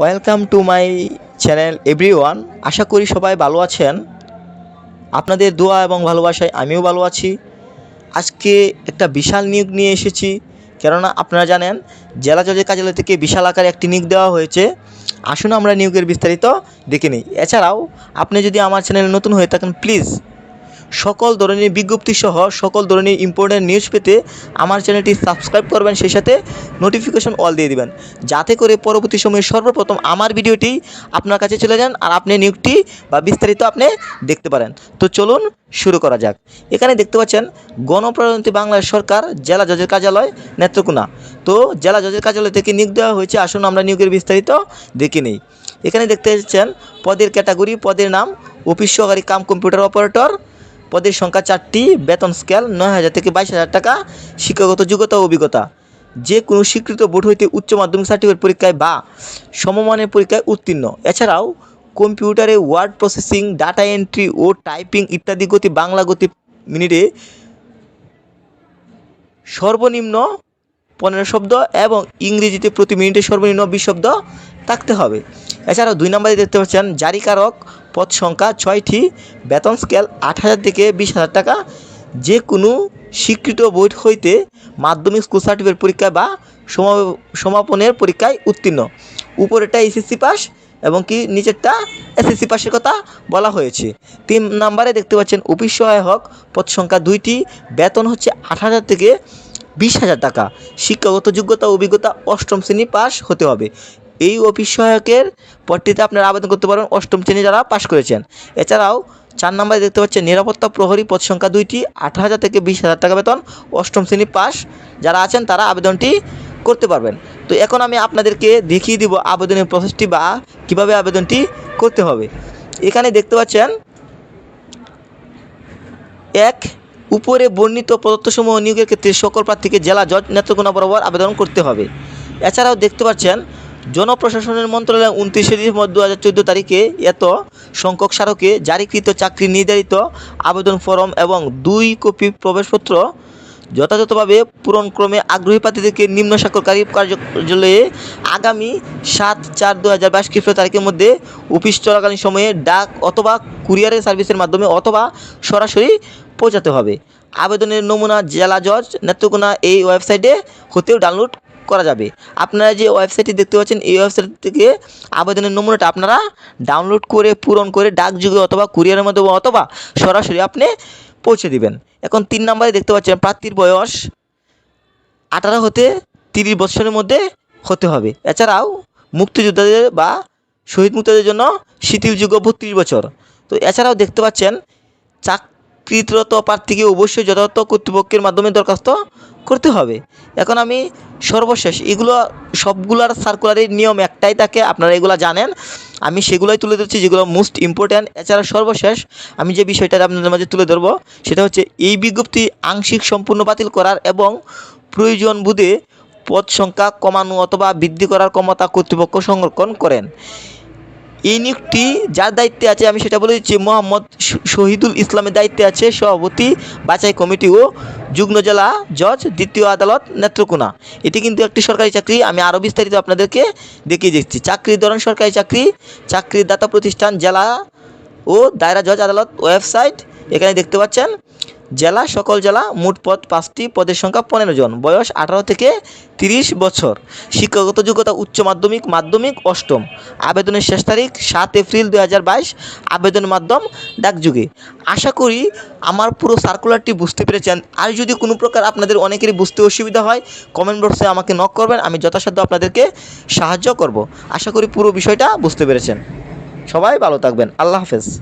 Welcome to my channel everyone আশা করি সবাই ভালো আছেন। আপনাদের দোয়া এবং ভালোবাসায় আমিও ভালো আছি। আজকে একটা বিশাল নিয়োগ নিয়ে এসেছি। কেননা আপনারা জানেন, জেলা জজের কার্যালয় থেকে বিশাল আকারে একটি নিয়োগ দেওয়া হয়েছে। আসুন আমরা নিয়োগের বিস্তারিত দেখে নিই। এছাড়াও, আপনি যদি আমার চ্যানেলে নতুন হয়ে থাকেন, প্লিজ সকল ধরনের বিজ্ঞপ্তি সহ সকল ধরনের ইম্পর্ট্যান্ট নিউজ পেতে আমার চ্যানেলটি সাবস্ক্রাইব করবেন, সেই সাথে নোটিফিকেশন অল দিয়ে দিবেন। যাতে করে পরবর্তী সময়ে সর্বপ্রথম আমার ভিডিওটি আপনার কাছে চলে যান আর আপনি নিয়োগটি বা বিস্তারিত আপনি দেখতে পারেন। তো চলুন শুরু করা যাক। এখানে দেখতে পাচ্ছেন, গণপ্রজাতন্ত্রী বাংলাদেশ সরকার জেলা জজের কার্যালয়, নেত্রকোনা। তো জেলা জজের কার্যালয় থেকে নিয়োগ দেওয়া হয়েছে, আসুন আমরা নিয়োগের বিস্তারিত দেখে নিই। এখানে দেখতে পাচ্ছেন, পদের ক্যাটাগরি পদের নাম, অফিস সহকারী কাম কম্পিউটার অপারেটর পদের সংখ্যা চারটি, বেতন স্কেল নয় হাজার থেকে বাইশ হাজার টাকা, শিক্ষাগত যোগ্যতা অভিজ্ঞতা। যে কোনো স্বীকৃত বোর্ড হইতে উচ্চ মাধ্যমিক সার্টিফিকেট পরীক্ষায় বা সমমানের পরীক্ষায় উত্তীর্ণ। এছাড়াও কম্পিউটারে ওয়ার্ড প্রসেসিং ডাটা এন্ট্রি ও টাইপিং ইত্যাদি গতি বাংলা গতি মিনিটে সর্বনিম্ন পনেরো শব্দ এবং ইংরেজিতে প্রতি মিনিটে সর্বনিম্ন বিশ শব্দ থাকতে হবে। এছাড়াও দুই নম্বরে দেখতে পাচ্ছেন জারিকারক পদ সংখ্যা ছয়টি। বেতন স্কেল আট হাজার থেকে বিশ হাজার টাকা। যে কোনো স্বীকৃত বোর্ড হইতে মাধ্যমিক স্কুল সার্টিফিকেট পরীক্ষায় বা সমা- সমাপনের পরীক্ষায় উত্তীর্ণ। উপরেরটা এসএসসি পাস এবং কি নিচেরটা এসএসসি পাসের কথা বলা হয়েছে। তিন নম্বরে দেখতে পাচ্ছেন অফিস সহায়ক পদ সংখ্যা দুইটি। বেতন হচ্ছে আট হাজার থেকে বিশ হাজার টাকা। শিক্ষাগত যোগ্যতা, অভিজ্ঞতা অষ্টম শ্রেণি পাস হতে হবে। এই অফিস সহায়কের পদটিতে আপনারা আবেদন করতে পারবেন অষ্টম শ্রেণি যারা পাশ করেছেন। এছাড়াও চার নম্বরে দেখতে পাচ্ছেন, নিরাপত্তা প্রহরী পদ সংখ্যা দুইটি আট হাজার থেকে বিশ হাজার টাকা বেতন, অষ্টম শ্রেণি পাস যারা আছেন তারা আবেদনটি করতে পারবেন। তো এখন আমি আপনাদেরকে দেখিয়ে দিব আবেদনের প্রসেসটি বা কীভাবে আবেদনটি করতে হবে। এখানে দেখতে পাচ্ছেন, এক, উপরে বর্ণিত প্রদত্তসমূহ নিয়োগের ক্ষেত্রে সকল প্রার্থীকে জেলা জজ নেত্রকোনা বরাবর আবেদন করতে হবে। এছাড়াও দেখতে পাচ্ছেন জনপ্রশাসনের মন্ত্রণালয় উনত্রিশে ডিসেম্বর দু হাজার চোদ্দ তারিখে এত সংখ্যক স্মারকে জারিকৃত চাকরি নির্ধারিত আবেদন ফরম এবং দুই কপি প্রবেশপত্র যথাযথভাবে পূরণক্রমে আগ্রহী প্রার্থীদেরকে নিম্ন স্বাক্ষরকারী কার্যালয়ে আগামী সাত চার দু হাজার বাইশ খ্রিস্ট তারিখের মধ্যে অফিস চলাকালীন সময়ে ডাক অথবা কুরিয়ারের সার্ভিসের মাধ্যমে অথবা সরাসরি পৌঁছাতে হবে। আবেদনের নমুনা জেলা জজ, নেত্রকোনা এই ওয়েবসাইটে হতেও ডাউনলোড করা যাবে। আপনারা যে ওয়েবসাইটটি দেখতে পাচ্ছেন, এই ওয়েবসাইট থেকে আবেদনের নমুনাটা আপনারা ডাউনলোড করে, পূরণ করে, ডাকযোগে অথবা কুরিয়ারের মাধ্যমে অথবা সরাসরি আপনি পৌঁছে দিবেন। এখন তিন নম্বরে দেখতে পাচ্ছেন, প্রার্থীর বয়স আঠারো হতে তিরিশ বছরের মধ্যে হতে হবে। এছাড়াও মুক্তিযোদ্ধাদের বা শহীদ মুক্তিদের জন্য শিথিলযোগ্য বত্রিশ বছর। তো এছাড়াও দেখতে পাচ্ছেন, চাকরিরত প্রার্থীকে অবশ্যই যথাযথ কর্তৃপক্ষের মাধ্যমে দরখাস্ত করতে হবে। এখন আমি সর্বশেষ এগুলো সবগুলার সার্কুলারের নিয়ম একটাই থাকে, আপনারা এগুলো জানেন। আমি সেগুলোই তুলে ধরছি, যেগুলো মোস্ট ইম্পর্ট্যান্ট এছাড়া সর্বশেষ আমি যে বিষয়টা আপনাদের মাঝে তুলে ধরবো, সেটা হচ্ছে এই বিজ্ঞপ্তি আংশিক সম্পূর্ণ বাতিল করার এবং প্রয়োজন বুধে পদ সংখ্যা কমানো অথবা বৃদ্ধি করার ক্ষমতা কর্তৃপক্ষ সংরক্ষণ করেন। নিয়োগটি যার দায়িত্বে আছে, আমি সেটা বলে দিচ্ছি, মোহাম্মদ শহীদুল ইসলামের দায়িত্বে আছে সভাপতি, বাছাই কমিটি ও যুগ্ম জেলা জজ, দ্বিতীয় আদালত, নেত্রকোনা। এটি কিন্তু একটি সরকারি চাকরি, আমি আরও বিস্তারিত আপনাদেরকে দেখিয়ে দিচ্ছি। চাকরির ধরন সরকারি চাকরি চাকরির দাতা প্রতিষ্ঠান, জেলা ও দায়রা জজ আদালত ওয়েবসাইট, এখানে দেখতে পাচ্ছেন। জেলা সকল জেলা মোট পদ পাঁচটি পদের সংখ্যা পনেরো জন। বয়স আঠারো থেকে তিরিশ বছর। শিক্ষাগত যোগ্যতা উচ্চ মাধ্যমিক মাধ্যমিক, অষ্টম। আবেদনের শেষ তারিখ সাত এপ্রিল দু হাজার বাইশ। আবেদনের মাধ্যম ডাকযুগে। আশা করি আমার পুরো সার্কুলারটি বুঝতে পেরেছেন। আর যদি কোনো প্রকার আপনাদের অনেকেরই বুঝতে অসুবিধা হয় কমেন্ট বক্সে আমাকে নক করবেন, আমি যথাসাধ্য আপনাদেরকে সাহায্য করব। আশা করি পুরো বিষয়টা বুঝতে পেরেছেন। সবাই ভালো থাকবেন। আল্লাহ হাফেজ।